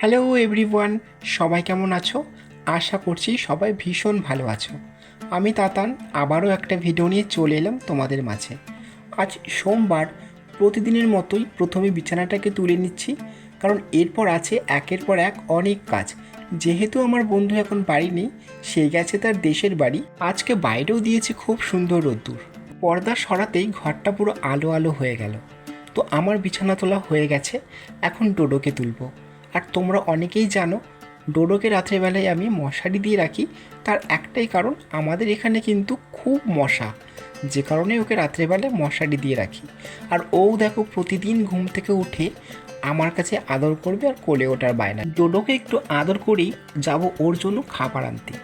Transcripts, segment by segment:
Hello everyone সবাই কেমন আছো? আশা করছি সবাই ভীষণ ভালো আছো। আমি তাতান, আবারও একটা ভিডিও নিয়ে চলে এলাম তোমাদের মাঝে। আজ সোমবার, প্রতিদিনের মতোই প্রথমে বিছানাটাকে তুলে নিচ্ছি, কারণ এরপর আছে একের পর এক অনেক কাজ। যেহেতু আমার বন্ধু এখন বাড়ি নেই, সে গেছে তার দেশের বাড়ি। আজকে বাইরেও দিয়েছে খুব সুন্দর রোদ্দুর। পর্দা সরাতেই ঘরটা পুরো আলো আলো হয়ে গেল। তো আমার বিছানা তোলা হয়ে গেছে, এখন ডোডোকে তুলবো। আর তোমরা অনেকেই জানো, ডোডোকে রাত্রেবেলায় আমি মশারি দিয়ে রাখি। তার একটাই কারণ, আমাদের এখানে কিন্তু খুব মশা। যে কারণে ওকে রাত্রেবেলায় মশারি দিয়ে রাখি। আর ও দেখো প্রতিদিন ঘুম থেকে উঠে আমার কাছে আদর করবে আর কোলে ওঠার বায়না। ডোডোকে একটু আদর করেই যাব ওর জন্য খাবার আনতে।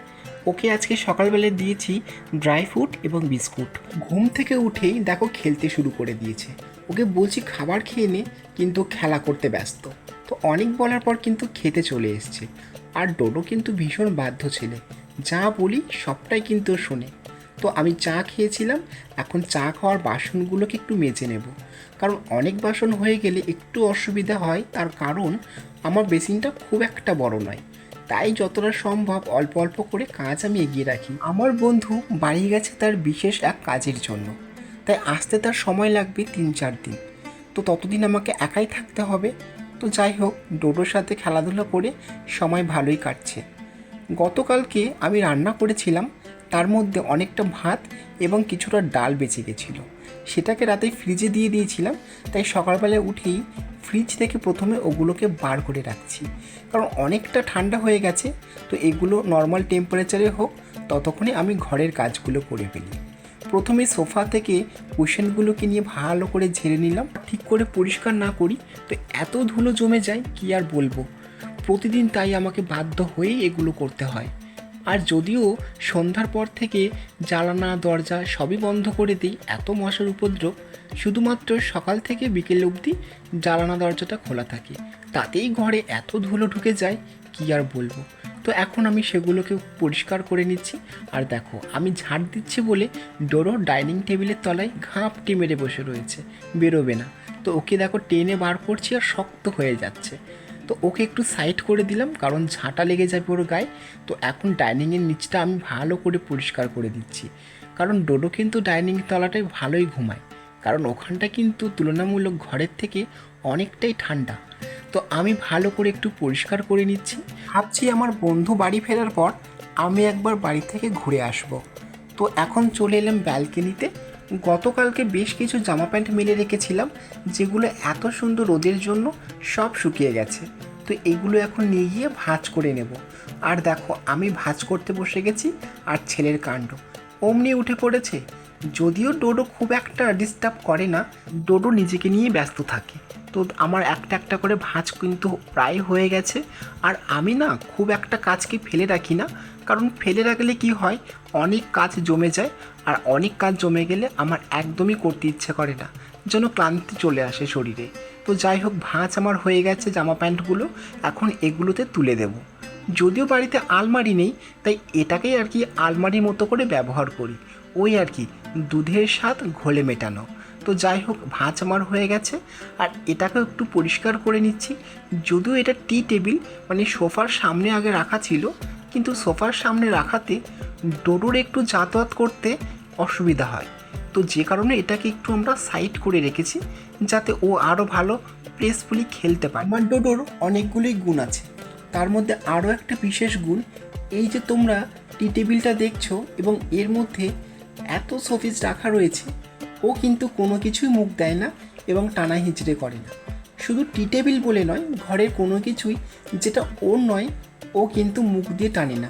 ওকে আজকে সকালবেলায় দিয়েছি ড্রাই ফ্রুট এবং বিস্কুট। ঘুম থেকে উঠেই দেখো খেলতে শুরু করে দিয়েছে। ওকে বলছি খাবার খেয়ে নে, কিন্তু খেলা করতে ব্যস্ত। তো অনেক বলার পর কিন্তু খেতে চলে এসছে। আর ডোডো কিন্তু ভীষণ বাধ্য ছেলে। যা বলি সবটাই কিন্তু শোনে। তো আমি চা খেয়েছিলাম, এখন চা খাওয়ার বাসনগুলোকে একটু মেজে নেব। কারণ অনেক বাসন হয়ে গেলে একটু অসুবিধা হয়, তার কারণ আমার বেসিনটা খুব একটা বড় নয়। তাই যতটা সম্ভব অল্প অল্প করে কাজ আমি এগিয়ে রাখি। আমার বন্ধু বাড়ি গেছে তার বিশেষ এক কাজের জন্য। তাই আসতে তার সময় লাগবে তিন চার দিন। তো ততদিন আমাকে একাই থাকতে হবে। তো যাই হোক, ডোডোর সাথে খেলাধুলা করে সময় ভালোই কাটছে। গতকালকে আমি রান্না করেছিলাম, তার মধ্যে অনেকটা ভাত এবং কিছুটা ডাল বেঁচে গেছিল। সেটাকে রাতে ফ্রিজে দিয়ে দিয়েছিলাম, তাই সকালবেলায় উঠেই ফ্রিজ থেকে প্রথমে ওগুলোকে বার করে রাখছি। কারণ অনেকটা ঠান্ডা হয়ে গেছে, তো এগুলো নর্মাল টেম্পারেচারে হোক, ততক্ষণে আমি ঘরের কাজগুলো করে ফেলি। প্রথমে সোফা থেকে কুশনগুলোকে নিয়ে ভালো করে ঝেড়ে নিলাম, ঠিক করে পরিষ্কার না করি, তো এত ধুলো জমে যায় কি আর বলব? প্রতিদিন তাই আমাকে বাধ্য হয়েই এগুলো করতে হয়। আর যদিও সন্ধ্যার পর থেকে জ্বালানা দরজা সবই বন্ধ করে দিই, এত মশার উপদ্রব, শুধুমাত্র সকাল থেকে বিকেল অবধি জ্বালানা দরজাটা খোলা থাকে। তাতেই ঘরে এত ধুলো ঢুকে যায়, কি আর বলব? তো এখন আমি সেগুলোকে পরিষ্কার করে নিচ্ছি। আর দেখো, আমি ঝাড় দিচ্ছি বলে ডোরো ডাইনিং টেবিলের তলায় ঘাপটি মেরে বসে রয়েছে, বেরোবে না। তো ওকে দেখো টেনে বার করছি আর শক্ত হয়ে যাচ্ছে। তো ওকে একটু সাইড করে দিলাম, কারণ ঝাঁটা লেগে যাবে ওর গায়ে। তো এখন ডাইনিংয়ের নিচটা আমি ভালো করে পরিষ্কার করে দিচ্ছি। কারণ ডোডো কিন্তু ডাইনিং তলাটায় ভালোই ঘুমায়। কারণ ওখানটা কিন্তু তুলনামূলক ঘরের থেকে অনেকটাই ঠান্ডা। তো আমি ভালো করে একটু পরিষ্কার করে নিচ্ছি। ভাবছি আমার বন্ধু বাড়ি ফেরার পর আমি একবার বাড়ি থেকে ঘুরে আসব। তো এখন চলে এলাম ব্যালকনিতে। গতকালকে বেশ কিছু জামা প্যান্ট মেলে রেখেছিলাম, যেগুলো এত সুন্দর রোদের জন্য সব শুকিয়ে গেছে। তো এগুলো এখন নিয়ে গিয়ে ভাঁজ করে নেব। আর দেখো, আমি ভাঁজ করতে বসে গেছি আর ছেলের কাণ্ড। অমনি উঠে পড়েছে যদিও ডোডো খুব একটা ডিস্টার্ব করে না, ডোডো নিজেকে নিয়ে ব্যস্ত থাকে। তো আমার একটা একটা করে ভাঁজ কিন্তু প্রায় হয়ে গেছে। আর আমি না খুব একটা কাজকে ফেলে রাখি না, কারণ ফেলে রাখলে কি হয়, অনেক কাজ জমে যায় আর অনেক কাজ জমে গেলে আমার একদমই করতে ইচ্ছে করে না, যেন ক্লান্তি চলে আসে শরীরে। তো যাই হোক, ভাঁজ আমার হয়ে গেছে জামা প্যান্টগুলো, এখন এগুলোতে তুলে দেব। যদিও বাড়িতে আলমারি নেই, তাই এটাকেই আর কি আলমারির মতো করে ব্যবহার করি। ওই আর কি দুধের স্বাদ ঘোলে মেটানো। তো যাই হোক ভাঁজ আমার হয়ে গেছে। আর এটাকে একটু পরিষ্কার করে নিচ্ছি। যদিও এটা টি টেবিল মানে সোফার সামনে আগে রাখা ছিল, কিন্তু সোফার সামনে রাখাতে ডোডোর একটু যাতায়াত করতে অসুবিধা হয়। তো যে কারণে এটাকে একটু আমরা সাইড করে রেখেছি, যাতে ও আরও ভালো প্রেসফুলি খেলতে পারে। আমার ডোডোর অনেকগুলোই গুণ আছে। তার মধ্যে আরও একটা বিশেষ গুণ, এই যে তোমরা টি টেবিলটা দেখছ এবং এর মধ্যে এত শোপিস রাখা রয়েছে, ও কিন্তু কোনো কিছুই মুখ দেয় না এবং টানা হিচড়ে করে না। শুধু টি টেবিল বলে নয়, ঘরের কোনো কিছুই যেটা ওর নয়, ও কিন্তু মুখ দিয়ে টানে না।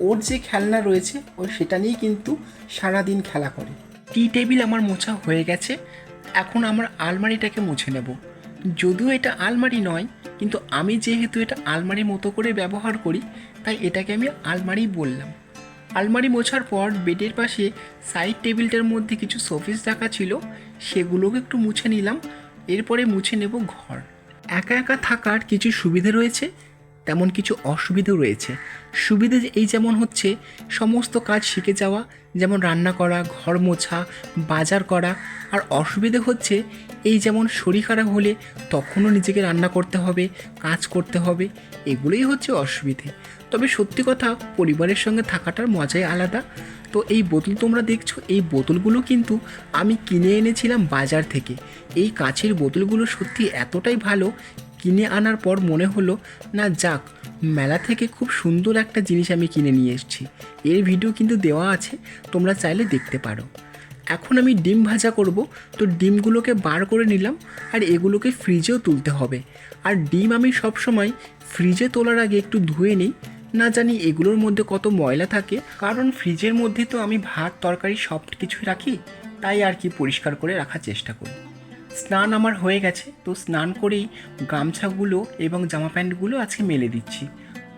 ওর যে খেলনা রয়েছে, ও সেটা নিয়েই কিন্তু সারাদিন খেলা করে। টি টেবিল আমার মোছা হয়ে গেছে, এখন আমার আলমারিটাকে মুছে নেব। যদিও এটা আলমারি নয়, কিন্তু আমি যেহেতু এটা আলমারির মতো করে ব্যবহার করি, তাই এটাকে আমি আলমারি বললাম। আলমারি মোছার পর বেডের পাশে সাইড টেবিলটার মধ্যে কিছু শোপিস রাখা ছিল, সেগুলোকে একটু মুছে নিলাম। এরপরে মুছে নেব ঘর। একা একা থাকার কিছু সুবিধে রয়েছে, তেমন কিছু অসুবিধেও রয়েছে। সুবিধে এই যেমন হচ্ছে, সমস্ত কাজ শিখে যাওয়া, যেমন রান্না করা, ঘর মোছা, বাজার করা। আর অসুবিধে হচ্ছে, এই যেমন শরীর খারাপ হলে তখনও নিজেকে রান্না করতে হবে, কাজ করতে হবে, এগুলোই হচ্ছে অসুবিধে। তবে সত্যি কথা, পরিবারের সঙ্গে থাকাটার মজাই আলাদা। তো এই বোতল তোমরা দেখছ, এই বোতলগুলো কিন্তু আমি কিনে এনেছিলাম বাজার থেকে। এই কাচের বোতলগুলো সত্যি এতটাই ভালো, কিনে আনার পর মনে হলো, না যাক, মেলা থেকে খুব সুন্দর একটা জিনিস আমি কিনে নিয়ে এসেছি। এর ভিডিও কিন্তু দেওয়া আছে, তোমরা চাইলে দেখতে পারো। এখন আমি ডিম ভাজা করব, তো ডিমগুলোকে বার করে নিলাম, আর এগুলোকে ফ্রিজেও তুলতে হবে। আর ডিম আমি সব সময় ফ্রিজে তোলার আগে একটু ধুয়ে নিই না জানি এগুলোর মধ্যে কত ময়লা থাকে। কারণ ফ্রিজের মধ্যে তো আমি ভাত, তরকারি সব কিছুই রাখি, তাই আর কি পরিষ্কার করে রাখার চেষ্টা করি। স্নান আমার হয়ে গেছে, তো স্নান করেই গামছাগুলো এবং জামা প্যান্টগুলো আজকে মেলে দিচ্ছি।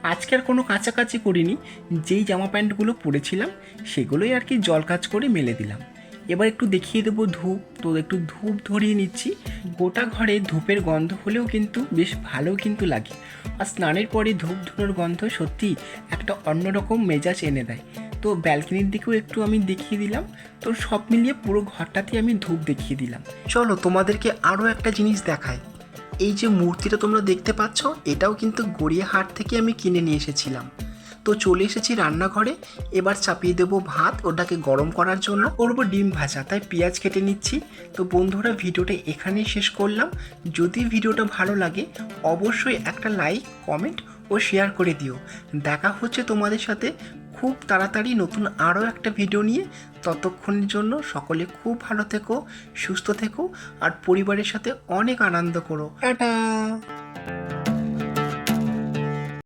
আজকে আর কোনো কাছাকাছি করিনি, যেই জামা প্যান্টগুলো পরেছিলাম, সেগুলোই আর কি জল কাজ করে মেলে দিলাম। এবার একটু দেখিয়ে দেবো ধূপ। তো একটু ধূপ ধরিয়ে নিচ্ছি। গোটা ঘরে ধূপের গন্ধ হলেও কিন্তু বেশ ভালো কিন্তু লাগে। আর স্নানের পরে ধূপ ধুনোর গন্ধ সত্যি একটা অন্যরকম মেজাজ এনে দেয়। তো ব্যালকনির দিকেও একটু আমি দেখিয়ে দিলাম। তো সব মিলিয়ে পুরো ঘরটাতে আমি ধূপ দেখিয়ে দিলাম। চলো, তোমাদেরকে আরও একটা জিনিস দেখায় এই যে মূর্তিটা তোমরা দেখতে পাচ্ছ, এটাও কিন্তু গড়িয়াহাট থেকে আমি কিনে নিয়ে এসেছিলাম। তো চলে এসেছি রান্নাঘরে। এবার চাপিয়ে দেবো ভাত, ওটাকে গরম করার জন্য। করব ডিম ভাজা, তাই পেঁয়াজ কেটে নিচ্ছি। তো বন্ধুরা, ভিডিওটা এখানেই শেষ করলাম। যদি ভিডিওটা ভালো লাগে, অবশ্যই একটা লাইক, কমেন্ট ও শেয়ার করে দিও। দেখা হচ্ছে তোমাদের সাথে খুব তাড়াতাড়ি নতুন আরও একটা ভিডিও নিয়ে। ততক্ষণের জন্য সকলে খুব ভালো থেকো, সুস্থ থেকো, আর পরিবারের সাথে অনেক আনন্দ করো। টাটা!